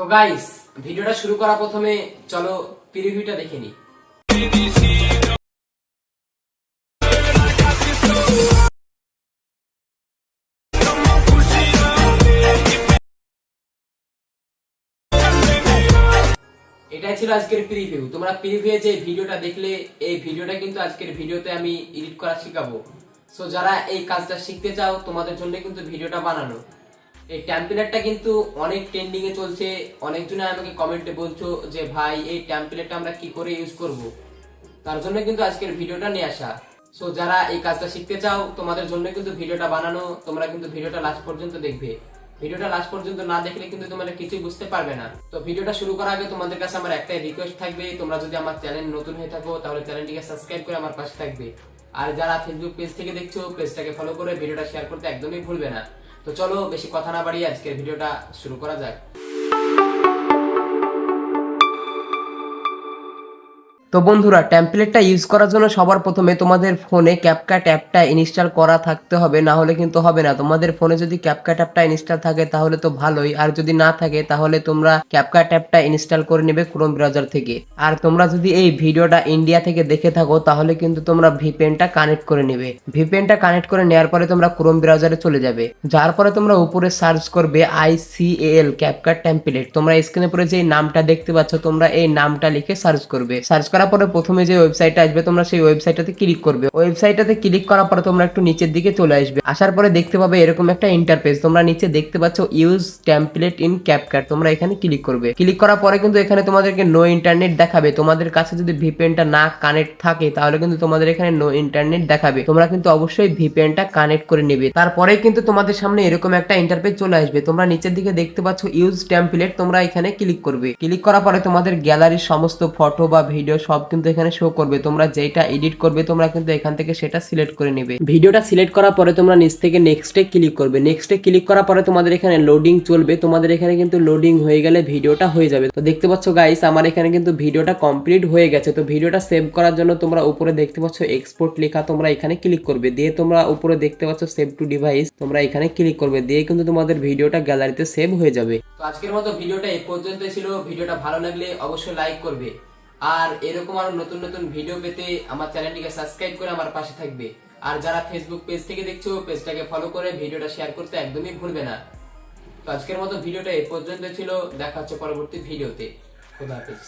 তো গাইস ভিডিওটা শুরু করা প্রথমে চলো প্রিভিউটা দেখে নিই। এটাই ছিল আজকের প্রিভিউ তোমরা প্রিভিউ যে ভিডিওটা দেখলে, এই ভিডিওটা কিন্তু আজকের ভিডিওতে আমি এডিট করা শেখাবো। সো যারা এই কাজটা শিখতে চাও, তোমাদের জন্য কিন্তু ভিডিওটা বানানো। এই ট্যাম্পলেটটা কিন্তু অনেক ট্রেন্ডিং এ চলছে। অনেকজনে আমাকে কমেন্টে বলছো যে, ভাই, এই ট্যাম্পলেটটা আমরা কি করে ইউজ করব? তার জন্য কিন্তু আজকের ভিডিওটা নিয়ে আসা। সো যারা এই কাজটা শিখতে চাও, তোমাদের জন্য কিন্তু ভিডিওটা বানানো, তোমরা কিন্তু ভিডিওটা লাস্ট পর্যন্ত দেখবে। ভিডিওটা লাস্ট পর্যন্ত না দেখলে কিন্তু তোমরা কিছুই বুঝতে পারবে না। তো ভিডিওটা শুরু করার আগে তোমাদের কাছে আমার একটাই রিকোয়েস্ট থাকবে, তোমরা যদি আমার চ্যানেল নতুন হয়ে থাকো, তাহলে চ্যানেলটিকে সাবস্ক্রাইব করে আমার পাশে থাকবে। আর যারা ফেসবুক পেজ থেকে দেখছ পেজটাকে ফলো করে ভিডিওটা শেয়ার করতে একদমই ভুলবে না। তো চলো বেশি কথা না বাড়িয়ে আজকের ভিডিওটা শুরু করা যাক। তো বন্ধুরা টেমপ্লেটটা ইউজ করার জন্য সবার প্রথমে তোমাদের ফোনে ক্যাপকাট অ্যাপটা ইনস্টল করা থাকতে হবে, না হলে কিন্তু হবে না। তোমাদের ফোনে যদি ক্যাপকাট অ্যাপটা ইনস্টল থাকে তাহলে তো ভালোই, আর যদি না থাকে তাহলে তোমরা ক্যাপকাট অ্যাপটা ইনস্টল করে নেবে ক্রোম ব্রাউজার থেকে। আর তোমরা যদি এই ভিডিওটা ইন্ডিয়া থেকে দেখে থাকো তাহলে কিন্তু তোমরা ভিপিএনটা কানেক্ট করে নেবে। ভিপিএনটা কানেক্ট করে নেওয়ার পরে তোমরা ক্রোম ব্রাউজারে চলে যাবে। যার পরে তোমরা উপরে সার্চ করবে আইসিএল ক্যাপকাট টেমপ্লেট তোমরা স্ক্রিনে পরে যে নামটা দেখতে পাচ্ছ, তোমরা এই নামটা লিখে সার্চ করবে। সার্চ করার পরে প্রথমে যে ওয়েবসাইটটা আসবে, তোমরা সেই ওয়েবসাইটটাতে ক্লিক করবে। ওয়েবসাইটটাতে ক্লিক করার পরে তোমরা একটু নিচের দিকে চলে আসবে। আসার পরে দেখতে পাবে এরকম একটা ইন্টারফেস তোমরা নিচে দেখতে পাচ্ছ ইউজ টেমপ্লেট ইন ক্যাপকাট তোমরা এখানে ক্লিক করবে। ক্লিক করার পরে কিন্তু এখানে তোমাদেরকে নো ইন্টারনেট দেখাবে। তোমাদের কাছে যদি ভিপিএনটা না কানেক্ট থাকে, তাহলে কিন্তু তোমাদের এখানে নো ইন্টারনেট দেখাবে। তোমরা কিন্তু অবশ্যই ভিপিএনটা কানেক্ট করে নেবে। তারপরে কিন্তু তোমাদের সামনে এরকম একটা ইন্টারফেস চলে আসবে। তোমরা নিচের দিকে দেখতে পাচ্ছ ইউজ টেমপ্লেট তোমরা এখানে ক্লিক করবে। ক্লিক করার পরে তোমাদের গ্যালারির সমস্ত ফটো বা ভিডিও সব কিন্তু এখানে শো করবে। তোমরা যেটা এডিট করবে, তোমরা কিন্তু এখান থেকে সেটা সিলেক্ট করে নেবে। ভিডিওটা সিলেক্ট করার পরে তোমরা নিচ থেকে নেক্সটে ক্লিক করবে। নেক্সটে ক্লিক করার পরে তোমাদের এখানে লোডিং চলবে। তোমাদের এখানে কিন্তু লোডিং হয়ে গেলে ভিডিওটা হয়ে যাবে। তো দেখতে পাচ্ছ গাইস আমার এখানে কিন্তু ভিডিওটা কমপ্লিট হয়ে গেছে। তো ভিডিওটা সেভ করার জন্য তোমরা উপরে দেখতে পাচ্ছ এক্সপোর্ট লেখা তোমরা এখানে ক্লিক করবে। দিয়ে তোমরা উপরে দেখতে পাচ্ছ সেভ টু ডিভাইস তোমরা এখানে ক্লিক করবে। দিয়ে কিন্তু তোমাদের ভিডিওটা গ্যালারিতে সেভ হয়ে যাবে। তো আজকের মতো ভিডিওটা এই পর্যন্ত ছিল। ভিডিওটা ভালো লাগলে অবশ্যই লাইক করবে। আর এরকম আরও নতুন নতুন ভিডিও পেতে আমার চ্যানেলটিকে সাবস্ক্রাইব করে আমার পাশে থাকবে। আর যারা ফেসবুক পেজ থেকে দেখছ পেজটাকে ফলো করে ভিডিওটা শেয়ার করতে একদমই ভুলবে না। তো আজকের মতো ভিডিওটা এই পর্যন্ত ছিল। দেখা হচ্ছে পরবর্তী ভিডিওতে খোদা হাফেজ।